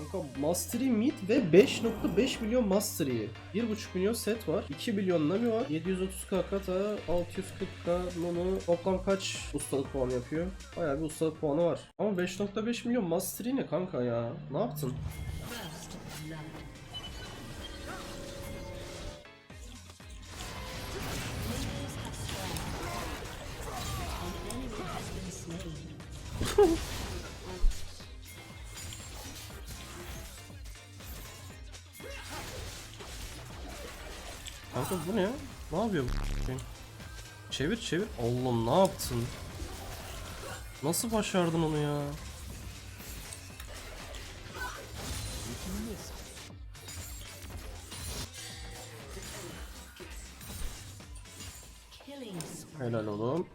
Kanka Mastery Mid ve 5.5 milyon Mastery. 1.5 milyon set var. 2 milyon Nami var. 730k Kata, 640k Nono. Toplam kaç ustalık puanı yapıyor? Bayağı bir ustalık puanı var. Ama 5.5 milyon Mastery ne kanka ya? Ne yaptın? Kanka bu ne? Ne yapıyor bu? şey? Çevir çevir. Allah'ım ne yaptın? Nasıl başardın onu ya? Helal oğlum.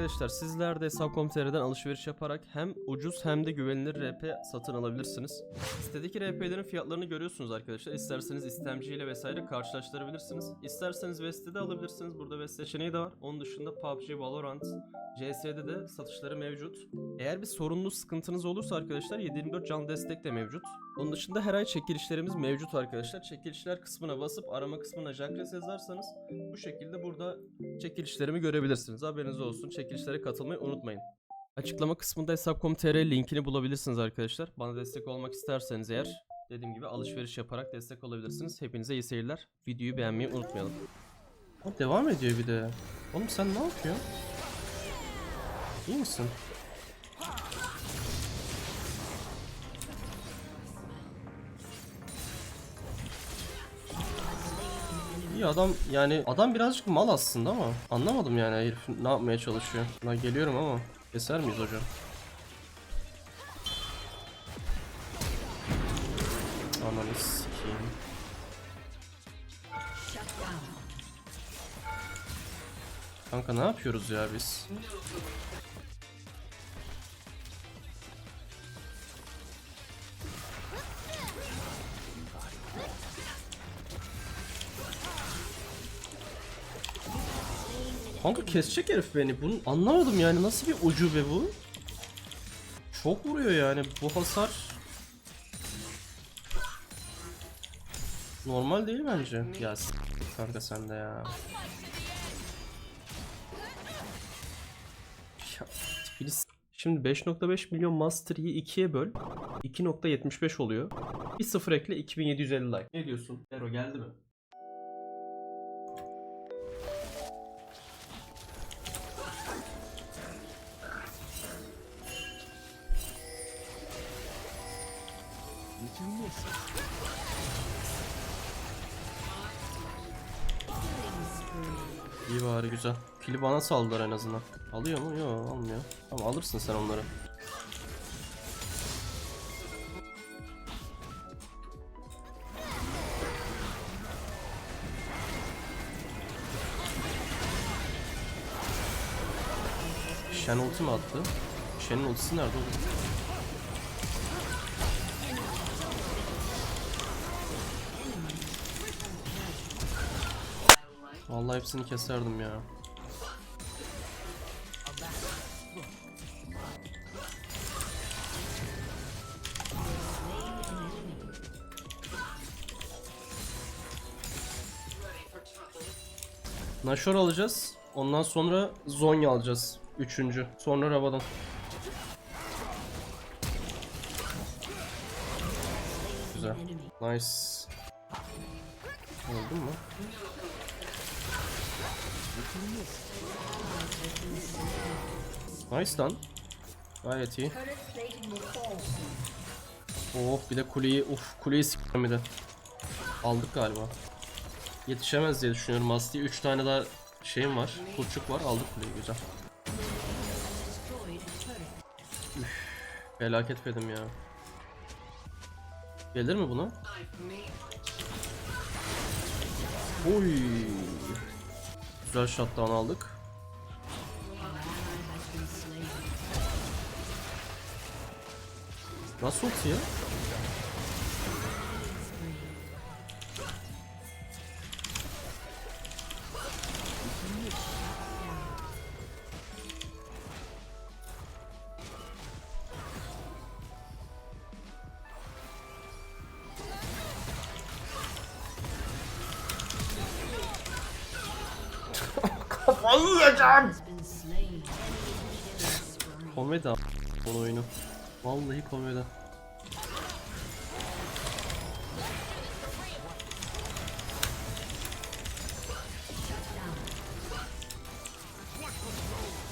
Arkadaşlar sizler de Hesap.com.tr'den alışveriş yaparak hem ucuz hem de güvenilir RP satın alabilirsiniz. Sitedeki RP'lerin fiyatlarını görüyorsunuz arkadaşlar. İsterseniz istemciyle vesaire karşılaştırabilirsiniz. İsterseniz West'te de alabilirsiniz. Burada West seçeneği de var. Onun dışında PUBG, Valorant, CS'de de satışları mevcut. Eğer bir sorunlu sıkıntınız olursa arkadaşlar 724 can destek de mevcut. Onun dışında her ay çekilişlerimiz mevcut arkadaşlar. Çekilişler kısmına basıp arama kısmına Jacques yazarsanız bu şekilde burada çekilişlerimi görebilirsiniz. Haberiniz olsun. Çekilişlere katılmayı unutmayın. Açıklama kısmında hesap.com.tr linkini bulabilirsiniz arkadaşlar. Bana destek olmak isterseniz eğer dediğim gibi alışveriş yaparak destek olabilirsiniz. Hepinize iyi seyirler. Videoyu beğenmeyi unutmayalım. Devam ediyor bir de. Oğlum sen ne yapıyorsun? İyi misin? İyi adam yani adam birazcık mal aslında ama anlamadım yani herif ne yapmaya çalışıyor. Ben geliyorum ama keser miyiz hocam? Ananı sikeyim. Kanka ne yapıyoruz ya biz? Kanka kesecek herif beni. Bunu anlamadım yani nasıl bir ucube bu? Çok vuruyor yani bu hasar. Normal değil bence. Ya kanka sen de ya. Ya, Şimdi 5.5 milyon Mastery'i 2'ye böl. 2.75 oluyor. Bir sıfır ekle 2750 like. Ne diyorsun? Ero geldi mi? İyi bari güzel. Kili bana saldılar en azından. Alıyor mu? Yok almıyor. Tamam alırsın sen onları. Shen ulti mi attı? Shen'in ultisi nerede oğlum? Hepsini keserdim ya. Nashor alacağız. Ondan sonra Zonya alacağız. Üçüncü. Sonra Rabadon. Güzel. Nice. Öldün mü? Nice lan. Gayet iyi. Oh bir de kuleyi uf kuleyi s**tim de. Aldık galiba. Yetişemez diye düşünüyorum. Asti 3 tane daha şeyim var. Kurçuk var. Aldık kuleyi güzel. Turret. Felaket fedim ya. Gelir mi buna? Oy. Güzel shutdown aldık. Nasıl ulti ya? Spree. Komedi a- bu oyunu. Vallahi komedi.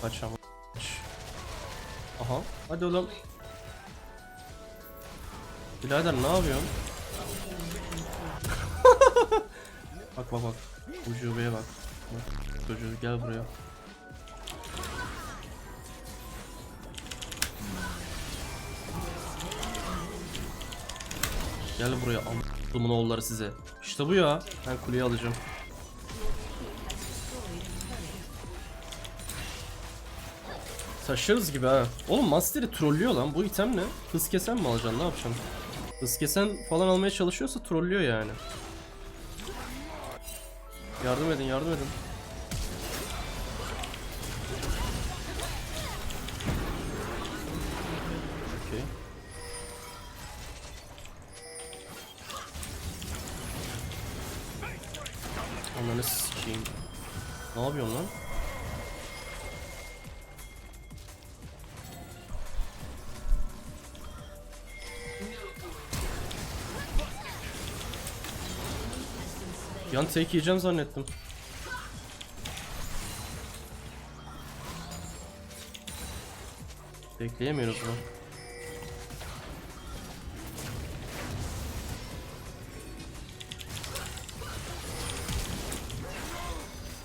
Kaç ama. Aha. Hadi oğlum. Birader ne yapıyorsun? bak bak bak. Ucubeye bak. Bak. Çocuğu gel buraya. Gel buraya amdumun oğulları size. İşte bu ya. Ben kuleyi alacağım. Taşırız gibi ha. Oğlum Master'i trollüyor lan. Bu item ne? Hız kesen mi alacaksın? Ne yapacaksın? Hız kesen falan almaya çalışıyorsa trollüyor yani. Yardım edin, yardım edin. Okey. Ananı sikeyim. Ne yapıyorsun lan? Yan tek yiyeceğim zannettim. Bekleyemiyoruz lan.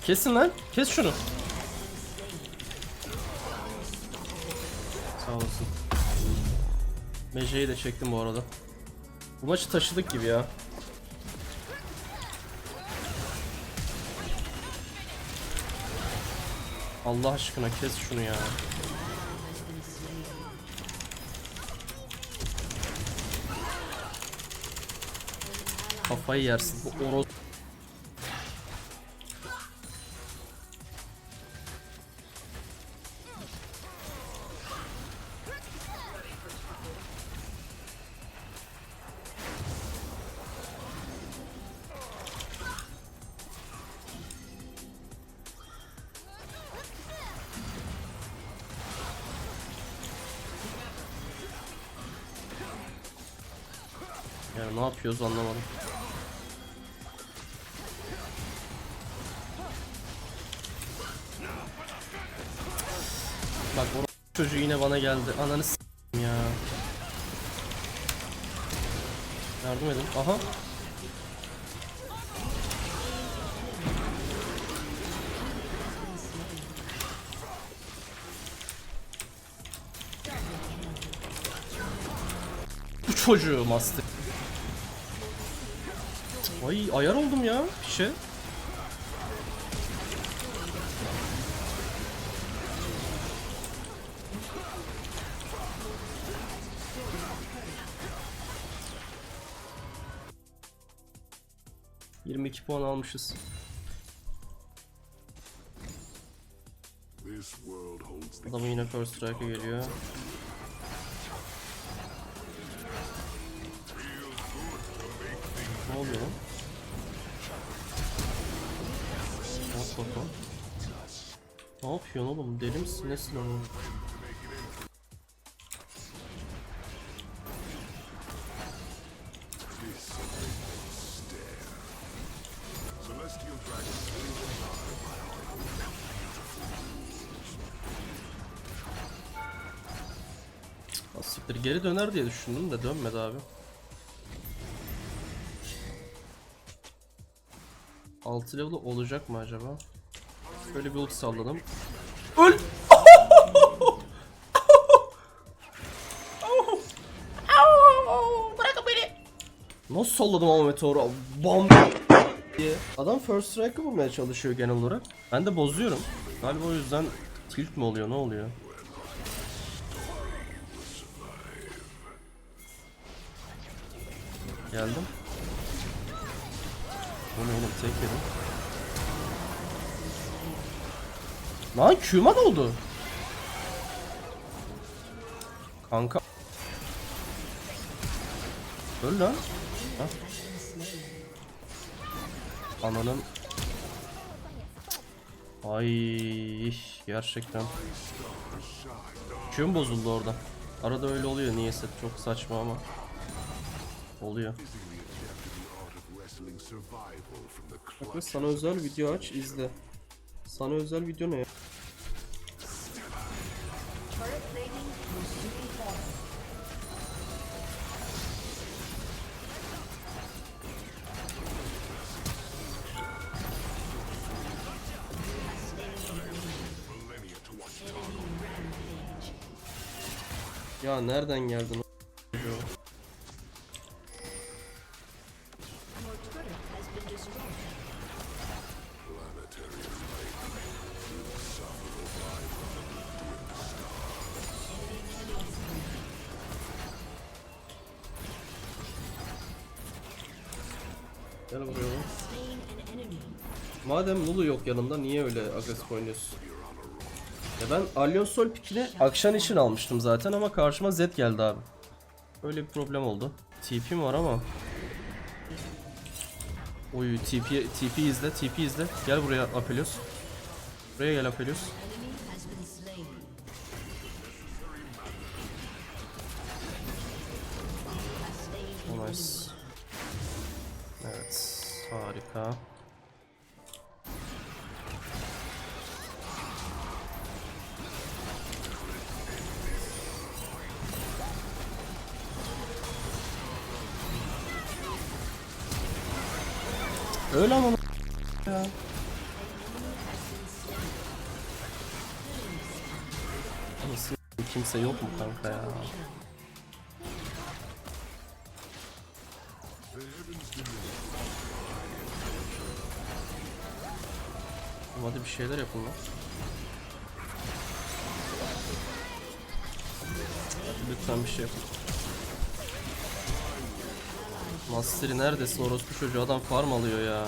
Kesin lan. Kes şunu. Sağ olasın. Mece'yi de çektim bu arada. Bu maçı taşıdık gibi ya. Allah aşkına kes şunu ya. Kafayı yersin. Bu oroz... yapıyoruz anlamadım. Bak o çocuğu yine bana geldi. Ananı s**eyim ya. Yardım edin. Aha. Bu çocuğu master. Ay ayar oldum ya şey. ...22 puan almışız. Adamın yine first strike'a geliyor. Yapıyorsun oğlum? Deli misin? Nesin oğlum? geri döner diye düşündüm de dönmedi abi. Altı level olacak mı acaba? Şöyle bir ult salladım. Öl! Bırakın beni! Nasıl salladım ama meteoru? Bam! Adam first strike'ı bulmaya çalışıyor genel olarak. Ben de bozuyorum. Galiba o yüzden tilt mi oluyor ne oluyor? Geldim. Bu ne oğlum tek yedim. Lan Q'ma ne oldu? Kanka. Öl lan. Ananın. Ay gerçekten. Küm bozuldu orada. Arada öyle oluyor niyeyse çok saçma ama. Oluyor. Wrestling survival from the Bak sana özel video aç izle. Sana özel video ne ya? Ya nereden geldin Madem Lulu yok yanında niye öyle agresif oynuyorsun? Ya ben Allion Sol pikini Akşan için almıştım zaten ama karşıma Zed geldi abi. Öyle bir problem oldu. TP'm var ama. Oy TP, TP izle, TP izle. Gel buraya Apelios. Buraya gel Apelios. Ya. Anasını kimse yok mu kanka ya? Hadi bir şeyler yapın lan. Lütfen bir şey yapın. Master'i neredesin orospu çocuğu adam farm alıyor ya.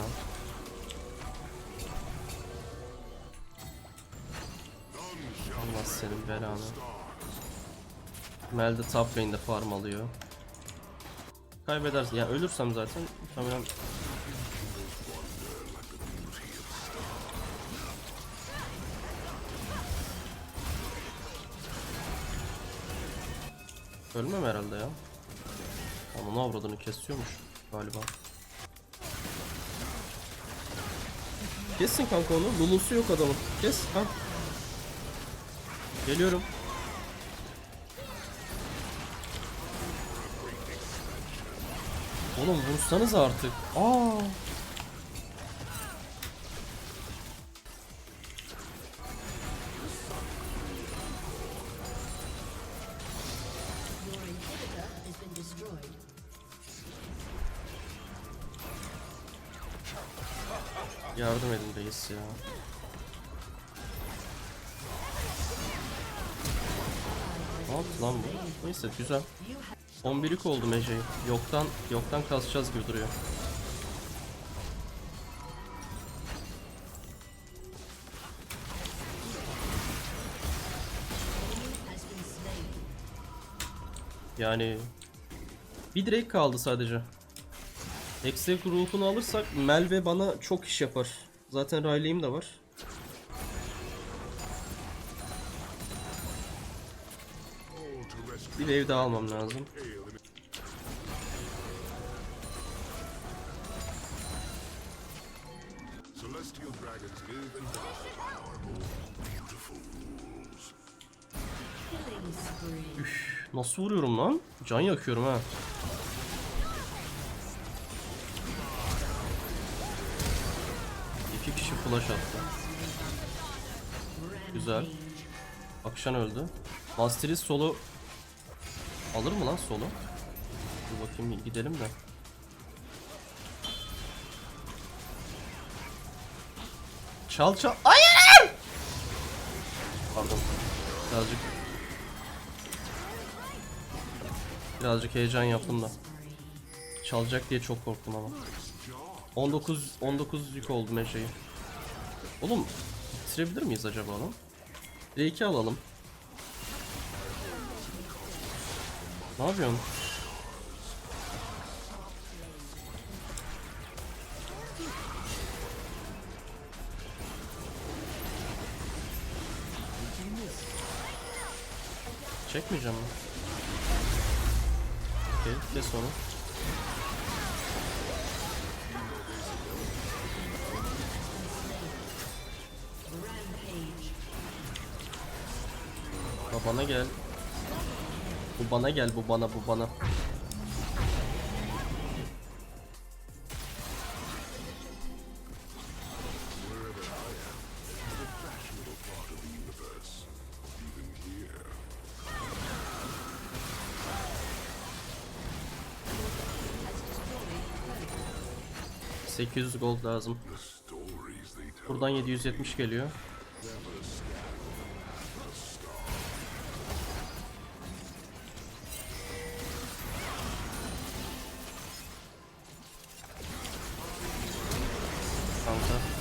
Allah senin belanı. Mel de top lane'de farm alıyor. Kaybedersin. Ya ölürsem zaten muhtemelen Ölmem herhalde ya. Onun avradını kesiyormuş galiba. Kessin kanka onu. Lulusu yok adamın. Kes. Ha. Geliyorum. Oğlum vursanız artık. Aa. Yardım edin reis ya. Lan bu? Neyse güzel. 11'lik oldu Mece'yi. Yoktan yoktan kasacağız gibi duruyor. Yani bir Drake kaldı sadece. Exec ruhunu alırsak Mel ve bana çok iş yapar. Zaten Riley'im de var. Bir wave daha almam lazım. Spree. Nasıl vuruyorum lan? Can yakıyorum ha. İki kişi flash attı. Güzel. Akşan öldü. Masteris solo alır mı lan solo? Dur bakayım gidelim de. Çal çal. Hayır! Pardon. Birazcık Birazcık heyecan yaptım da. Çalacak diye çok korktum ama. 19 19 yük oldu meşeyi. Oğlum bitirebilir miyiz acaba lan? R2 alalım. Ne yapıyorsun? Çekmeyeceğim mi? Gelip de sonra. Babana gel. Bu bana gel bu bana bu bana. ...800 gold lazım. Buradan 770 geliyor.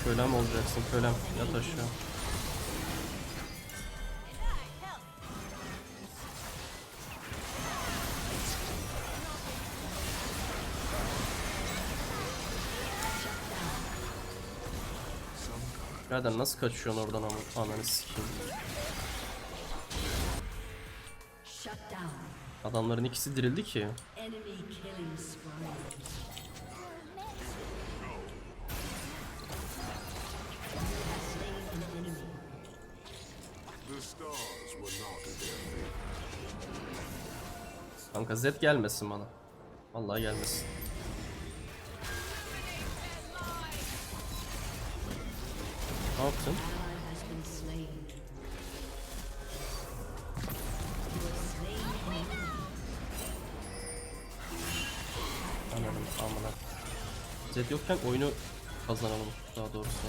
Kölem olacaksın kölem yat aşağı. Birader nasıl kaçıyorsun oradan ama ananı sikeyim. Adamların ikisi dirildi ki. Kanka Z gelmesin bana. Vallahi gelmesin. Ne yaptın? Anladım amına. Z yokken oyunu kazanalım daha doğrusu.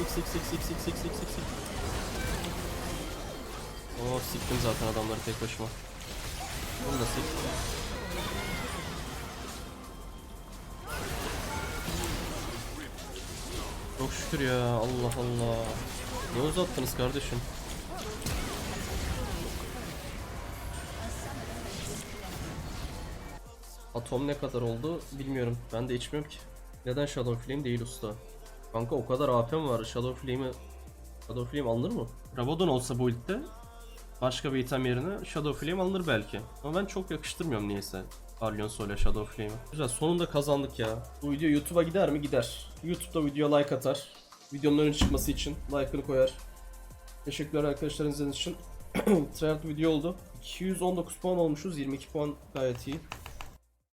Sik sik sik sik sik sik sik sik sik. Oo siktim zaten adamları tek başıma. Bunu da sik. Çok şükür ya Allah Allah. Ne uzattınız kardeşim? Atom ne kadar oldu bilmiyorum. Ben de içmiyorum ki. Neden Shadow Flame değil usta? Kanka o kadar AP'm var. Shadow Flame'i Shadow Flame alınır mı? Rabadon olsa bu ilkte başka bir item yerine Shadow Flame alınır belki. Ama ben çok yakıştırmıyorum niyeyse. Arlion Soul'a Shadow Flame'i. Güzel sonunda kazandık ya. Bu video YouTube'a gider mi? Gider. YouTube'da videoya like atar. Videonun önüne çıkması için like'ını koyar. Teşekkürler arkadaşlar izlediğiniz için. Tryhard video oldu. 219 puan olmuşuz. 22 puan gayet iyi.